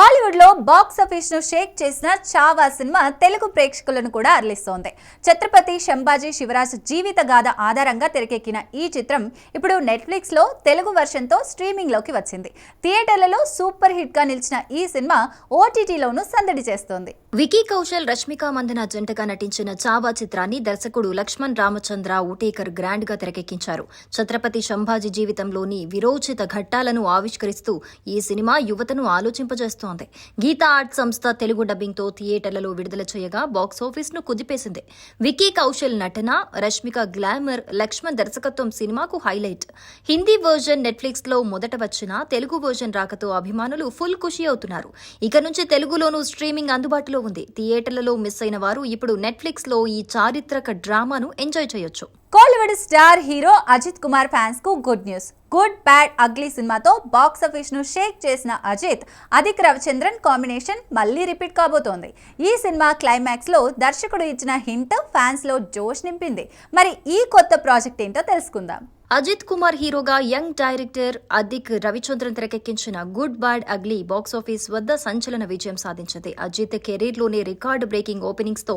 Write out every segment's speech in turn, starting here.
బాలీవుడ్లో బాక్స్ ఆఫీస్ను షేక్ చేసిన చావా సినిమా తెలుగు ప్రేక్షకులను కూడా అరలిస్తోంది. ఛత్రపతి శంభాజీ శివరాజ్ జీవిత గాథ ఆధారంగా తెరకెక్కిన ఈ చిత్రం ఇప్పుడు నెట్ఫ్లిక్స్లో తెలుగు వెర్షన్తో స్ట్రీమింగ్లోకి వచ్చింది. థియేటర్లలో సూపర్ హిట్గా నిలిచిన ఈ సినిమా ఓటీటీలోనూ సందడి చేస్తోంది. వికీ కౌశల్ రష్మిక మందన జంటగా నటించిన చావా చిత్రాన్ని దర్శకుడు లక్ష్మణ్ రామచంద్ర ఊటేకర్ గ్రాండ్గా తెరకెక్కించారు. ఛత్రపతి శంభాజీ జీవితంలోని విరోచిత ఘట్టాలను ఆవిష్కరిస్తూ ఈ సినిమా యువతను ఆలోచింపజేస్తోంది. గీతా ఆర్ట్ సంస్థ తెలుగు డబ్బింగ్తో థియేటర్లలో విడుదల చేయగా బాక్సాఫీస్ను కుదిపేసింది. వికీ కౌశల్ నటన రష్మిక గ్లామర్ లక్ష్మణ్ దర్శకత్వం సినిమాకు హైలైట్. హిందీ వర్జన్ నెట్ఫ్లిక్స్లో మొదట వచ్చిన తెలుగు వర్జన్ రాకతో అభిమానులు ఫుల్ ఖుషి అవుతున్నారు. ఇక నుంచి తెలుగులోనూ స్ట్రీమింగ్ అందుబాటులో ఉంది. థియేటర్లలో మిస్ అయిన వారు ఇప్పుడు నెట్ఫ్లిక్స్లో ఈ చారిత్రక డ్రామాను ఎంజాయ్ చేయొచ్చు. Bollywood star hero Ajith Kumar ఫ్యాన్స్కు good news. Good bad ugly సినిమాతో బాక్స్ ఆఫీస్ను షేక్ చేసిన అజిత్ అధిక్ రవిచంద్రన్ కాంబినేషన్ మళ్ళీ రిపీట్ కాబోతోంది. ఈ సినిమా క్లైమాక్స్లో దర్శకుడు ఇచ్చిన హింట్ ఫ్యాన్స్లో జోష్ నింపింది. మరి ఈ కొత్త ప్రాజెక్ట్ ఏంటో తెలుసుకుందాం. అజిత్ కుమార్ హీరోగా యంగ్ డైరెక్టర్ అదిక్ రవిచంద్రన్ తెరకెక్కించిన గుడ్ బ్యాడ్ అగ్లీ బాక్సాఫీస్ వద్ద సంచలన విజయం సాధించింది. అజిత్ కెరీర్లోనే రికార్డ్ బ్రేకింగ్ ఓపెనింగ్స్తో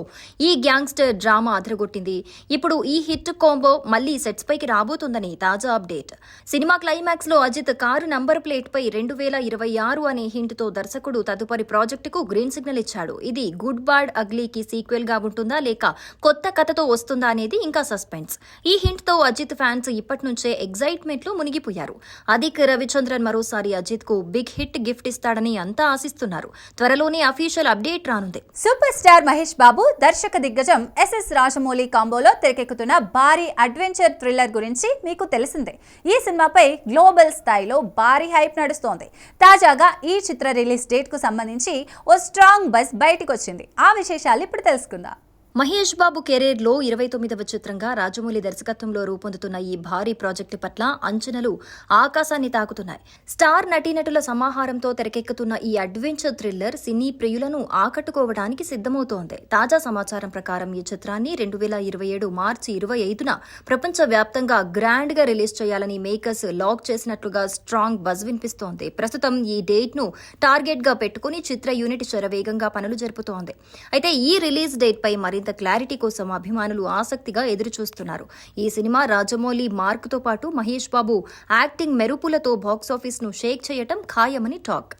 ఈ గ్యాంగ్స్టర్ డ్రామా అదరగొట్టింది. ఇప్పుడు ఈ హిట్ కాంబో మళ్ళీ సెట్స్ పైకి రాబోతుందని తాజా అప్డేట్. సినిమా క్లైమాక్స్లో అజిత్ కారు నంబర్ ప్లేట్ పై రెండు వేల ఇరవై ఆరు అనే హింట్తో దర్శకుడు తదుపరి ప్రాజెక్టుకు గ్రీన్ సిగ్నల్ ఇచ్చాడు. ఇది గుడ్ బ్యాడ్ అగ్లీకి సీక్వెల్గా ఉంటుందా లేక కొత్త కథతో వస్తుందా అనేది ఇంకా సస్పెన్స్. ఈ హింట్తో అజిత్ ఫ్యాన్స్ ఇప్పటి నుంచే ఎగ్జైట్మెంట్లో మునిగిపోయారు. అదిక్ రవిచంద్రన్ మరోసారి అజిత్కు బిగ్ హిట్ గిఫ్ట్ ఇస్తాడని అంతా ఆశిస్తున్నారు. త్వరలోనే అఫీషియల్ అప్డేట్ రానుంది. సూపర్ స్టార్ మహేష్ బాబు దర్శక దిగ్గజం ఎస్ఎస్ రాజమౌళి కాంబోలో తెరకెక్కుతున్న భారీ అడ్వెంచర్ థ్రిల్లర్ గురించి మీకు తెలిసిందే. ఈ సినిమాపై గ్లోబల్ స్థాయిలో భారీ హైప్ నడుస్తోంది. తాజాగా ఈ చిత్ర రిలీజ్ డేట్కు సంబంధించి ఓ స్ట్రాంగ్ బస్ బయటకు వచ్చింది ఆ విశేషాలు ఇప్పుడు తెలుసుకుందాం. మహేష్ బాబు కెరీర్లో ఇరవై తొమ్మిదవ చిత్రంగా రాజమౌళి దర్శకత్వంలో రూపొందుతున్న ఈ భారీ ప్రాజెక్టు పట్ల అంచనాలు ఆకాశాన్ని తాకుతున్నాయి. స్టార్ నటీనటుల సమాహారంతో తెరకెక్కుతున్న ఈ అడ్వెంచర్ థ్రిల్లర్ సినీ ప్రియులను ఆకట్టుకోవడానికి సిద్ధమవుతోంది. తాజా సమాచారం ప్రకారం ఈ చిత్రాన్ని రెండు వేల ఇరవై ఏడు మార్చి ఇరవై ఐదున ప్రపంచ వ్యాప్తంగా గ్రాండ్గా రిలీజ్ చేయాలని మేకర్స్ లాక్ చేసినట్లుగా స్ట్రాంగ్ బజ్ వినిపిస్తోంది. ప్రస్తుతం ఈ డేట్ను టార్గెట్గా పెట్టుకుని చిత్ర యూనిట్ శరవేగంగా పనులు జరుపుతోంది. అయితే ఈ రిలీజ్ డేట్ పై మరింత క్లారిటీ కోసం అభిమానులు ఆసక్తిగా ఎదురుచూస్తున్నారు. ఈ సినిమా రాజమౌళి మార్క్తో పాటు మహేష్ బాబు యాక్టింగ్ మెరుపులతో బాక్సాఫీస్ను షేక్ చేయటం ఖాయమని టాక్.